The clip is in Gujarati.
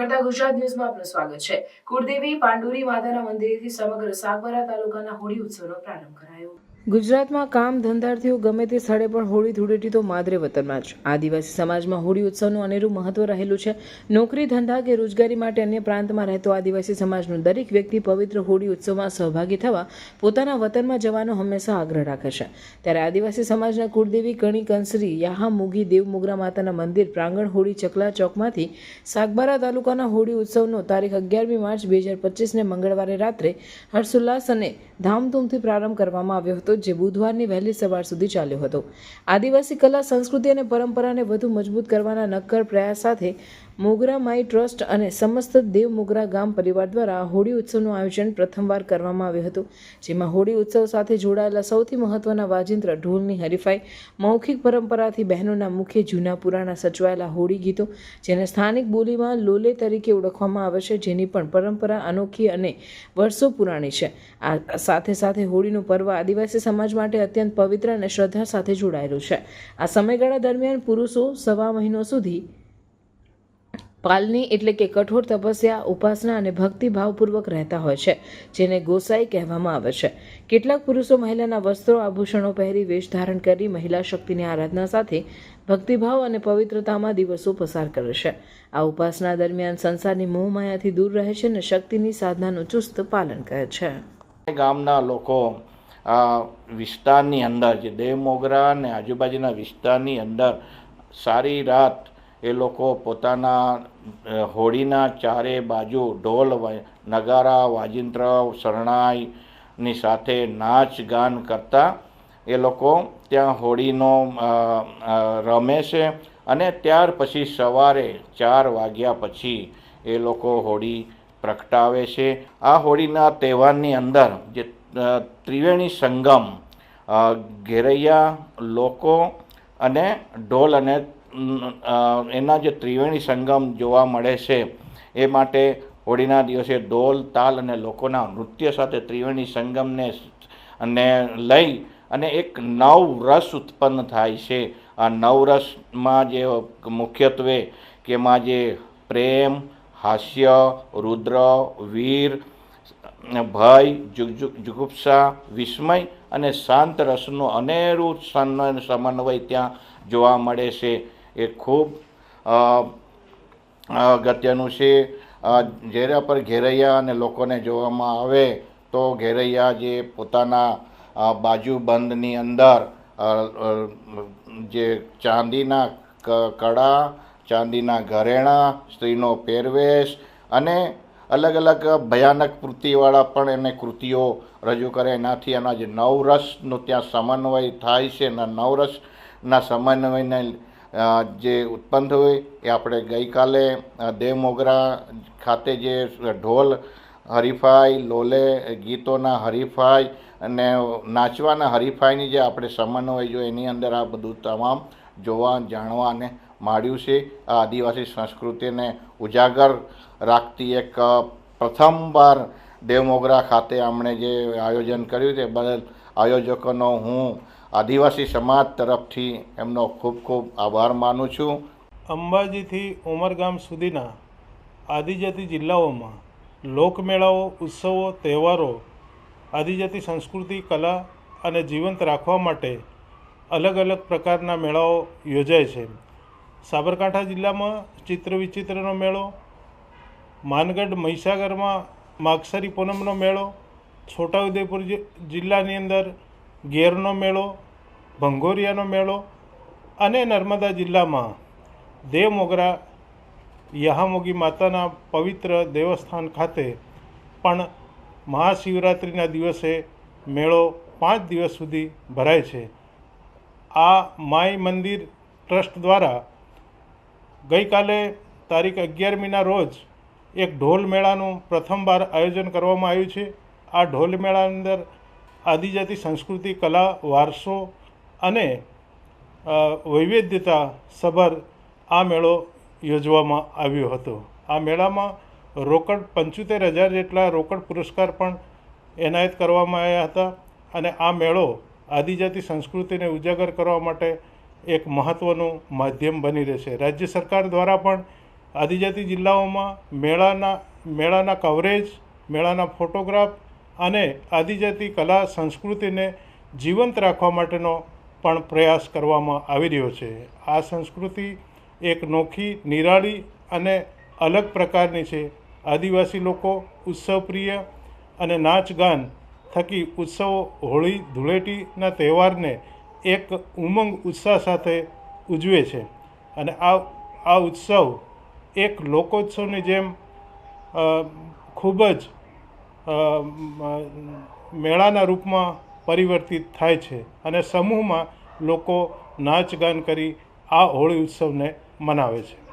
કરતા ગુજરાત ન્યૂઝમાં આપનું સ્વાગત છે. કુળદેવી, પાંડુરી માતાના મંદિરેથી સમગ્ર સાગબારા તાલુકાના હોળી ઉત્સવનો પ્રારંભ કરાયો. ગુજરાતમાં કામ ધંધાર્થીઓ ગમે તે સ્થળે પણ હોળી ધૂળેટી તો માદરે વતનમાં જ. આદિવાસી સમાજમાં હોળી ઉત્સવનું અનેરું મહત્વ રહેલું છે. નોકરી, ધંધા કે રોજગારી માટે અન્ય પ્રાંતમાં રહેતો આદિવાસી સમાજનો દરેક વ્યક્તિ પવિત્ર હોળી ઉત્સવમાં સહભાગી થવા પોતાના વતનમાં જવાનો હંમેશા આગ્રહ રાખે છે. ત્યારે આદિવાસી સમાજના કુળદેવી કણી કંસરી, યાહા મુગી, દેવ મુગરા માતાના મંદિર, પ્રાંગણ હોળી, ચકલા ચોકમાંથી સાગબારા તાલુકાના હોળી ઉત્સવનો તારીખ અગિયારમી માર્ચ બે હજાર પચીસને મંગળવારે રાત્રે હર્ષોલ્લાસ અને ધામધૂમથી પ્રારંભ કરવામાં આવ્યો હતો. જે બુધવારની વહેલી સવાર સુધી ચાલ્યો હતો. આદિવાસી કલા, સંસ્કૃતિ અને પરંપરાને વધુ મજબૂત કરવાના નક્કર પ્રયાસ સાથે મોગરા માઈ ટ્રસ્ટ અને સમસ્ત દેવ મોગરા ગામ પરિવાર દ્વારા હોળી ઉત્સવનું આયોજન પ્રથમવાર કરવામાં આવ્યું હતું, જેમાં હોળી ઉત્સવ સાથે જોડાયેલા સૌથી મહત્વના વાજિંત્ર ઢોલની હરીફાઈ, મૌખિક પરંપરાથી બહેનોના મુખ્ય જૂના પુરાણા સચવાયેલા હોળી ગીતો, જેને સ્થાનિક બોલીમાં લોલે તરીકે ઓળખવામાં આવે છે, જેની પણ પરંપરા અનોખી અને વર્ષો પુરાણી છે. આ સાથે સાથે હોળીનું પર્વ આદિવાસી સમાજ માટે અત્યંત પવિત્ર અને શ્રદ્ધા સાથે જોડાયેલું છે. આ સમયગાળા દરમિયાન પુરુષો સવા મહિનો સુધી પાલની એટલે કે કઠોર તપસ્યા, ઉપાસના અને ભક્તિભાવપૂર્વક રહેતા હોય છે, જેને ગોસાઈ કહેવામાં આવે છે. કેટલાક પુરુષો મહિલાના વસ્ત્રો, આભૂષણો પહેરી વેશ ધારણ કરી મહિલા શક્તિની આરાધના સાથે ભક્તિભાવ અને પવિત્રતામાં દિવસો પસાર કરે છે. આ ઉપાસના દરમિયાન સંસારની મોહમાયાથી દૂર રહે છે અને શક્તિની સાધનાનું ચુસ્ત પાલન કરે છે. ગામના લોકો આ વિસ્તારની અંદર, જે દેવ મોગરા અને આજુબાજુના વિસ્તારની અંદર સારી રાત એ લોકો પોતાના હોળીના ચારે બાજુ ઢોલ નગારા, વાજિંત્ર, શરણાઈની સાથે નાચ ગાન કરતા એ લોકો ત્યાં હોળીનો રમે છે અને ત્યાર પછી સવારે ચાર વાગ્યા પછી એ લોકો હોળી પ્રગટાવે છે. આ હોળીના તહેવારની અંદર જે ત્રિવેણી સંગમ ઘેરૈયા લોકો અને ઢોલ અને એના જે ત્રિવેણી સંગમ જોવા મળે છે, એ માટે હોળીના દિવસે ઢોલ, તાલ અને લોકોના નૃત્ય સાથે ત્રિવેણી સંગમને અને લઈ અને એક નવ રસ ઉત્પન્ન થાય છે. આ નવરસમાં જે મુખ્યત્વે કે એમાં જે પ્રેમ, હાસ્ય, રુદ્ર, વીર, ભય, જુગ જુગ, જુગુપ્સા, વિસ્મય અને શાંત રસનું અનેરું સમન્વય ત્યાં જોવા મળે છે. એ ખૂબ અગત્યનું છે. જેના પર ઘેરૈયા અને લોકોને જોવામાં આવે તો ઘેરૈયા જે પોતાના બાજુ બંધની અંદર જે ચાંદીના કડા ચાંદીના ઘરેણાં, સ્ત્રીનો પહેરવેશ અને અલગ અલગ ભયાનક કૃતિવાળા પણ એને કૃતિઓ રજૂ કરે. એનાથી એના જે નવરસનું ત્યાં સમન્વય થાય છે. અને નવરસના સમન્વયને જે ઉત્પન્ન થયું એ આપણે ગઈકાલે દેવ મોગરા ખાતે જે ઢોલ, હરીફાઈ, લોલે, ગીતોના હરીફાઈ અને નાચવાના હરીફાઈની જે આપણે સમન્વય જો એની અંદર આ બધું તમામ જોવા, જાણવા અને માંડ્યું છે. આ આદિવાસી સંસ્કૃતિને ઉજાગર રાખતી એક પ્રથમવાર દેવમોગરા ખાતે આપણે જે આયોજન કર્યું તે બદલ આયોજકોનો હું આદિવાસી સમાજ તરફથી એમનો ખૂબ ખૂબ આભાર માનું છું. અંબાજીથી ઉમરગામ સુધીના આદિજાતિ જિલ્લાઓમાં લોકમેળાઓ, ઉત્સવો, તહેવારો, આદિજાતિ સંસ્કૃતિ, કલા અને જીવંત રાખવા માટે અલગ અલગ પ્રકારના મેળાઓ યોજાય છે. સાબરકાંઠા જિલ્લામાં ચિત્ર વિચિત્રનો મેળો, માનગઢ મહીસાગરમાં માગસરી પૂનમનો મેળો, છોટાઉદેપુર જિલ્લાની અંદર ગેરનો મેળો, ભંગોરિયાનો મેળો અને નર્મદા જિલ્લામાં દેવ મોગરા, યહામોગી માતાના પવિત્ર દેવસ્થાન ખાતે પણ મહાશિવરાત્રિના દિવસે મેળો પાંચ દિવસ સુધી ભરાય છે. આ માય મંદિર ટ્રસ્ટ દ્વારા ગઈકાલે તારીખ અગિયારમીના રોજ એક ઢોલ મેળાનું પ્રથમવાર આયોજન કરવામાં આવ્યું છે. આ ઢોલ મેળા અંદર આદિજાતિ સંસ્કૃતિ, કલા, વારસો અને વૈવિધ્યતા સભર આ મેળો યોજવામાં આવ્યો હતો. આ મેળામાં રોકડ પંચોતેર હજાર જેટલા રોકડ પુરસ્કાર પણ એનાયત કરવામાં આવ્યા હતા અને આ મેળો આદિજાતિ સંસ્કૃતિને ઉજાગર કરવા માટે એક મહત્ત્વનું માધ્યમ બની રહેશે. રાજ્ય સરકાર દ્વારા પણ આદિજાતિ જિલ્લાઓમાં મેળાના મેળાના કવરેજ મેળાના ફોટોગ્રાફ અને આદિજાતિ કલા સંસ્કૃતિને જીવંત રાખવા માટેનો પણ પ્રયાસ કરવામાં આવી રહ્યો છે. આ સંસ્કૃતિ એક નોખી, નિરાળી અને અલગ પ્રકારની છે. આદિવાસી લોકો ઉત્સવપ્રિય અને નાચ ગાન થકી ઉત્સવો હોળી, ધૂળેટીના તહેવારને એક ઉમંગ ઉત્સાહ સાથે ઉજવે છે. અને આ આ ઉત્સવ એક લોકોત્સવની જેમ ખૂબ જ મેળાના રૂપમાં પરિવર્તિત થાય છે અને સમૂહમાં લોકો નાચ ગાન કરી આ હોળી ઉત્સવને મનાવે છે.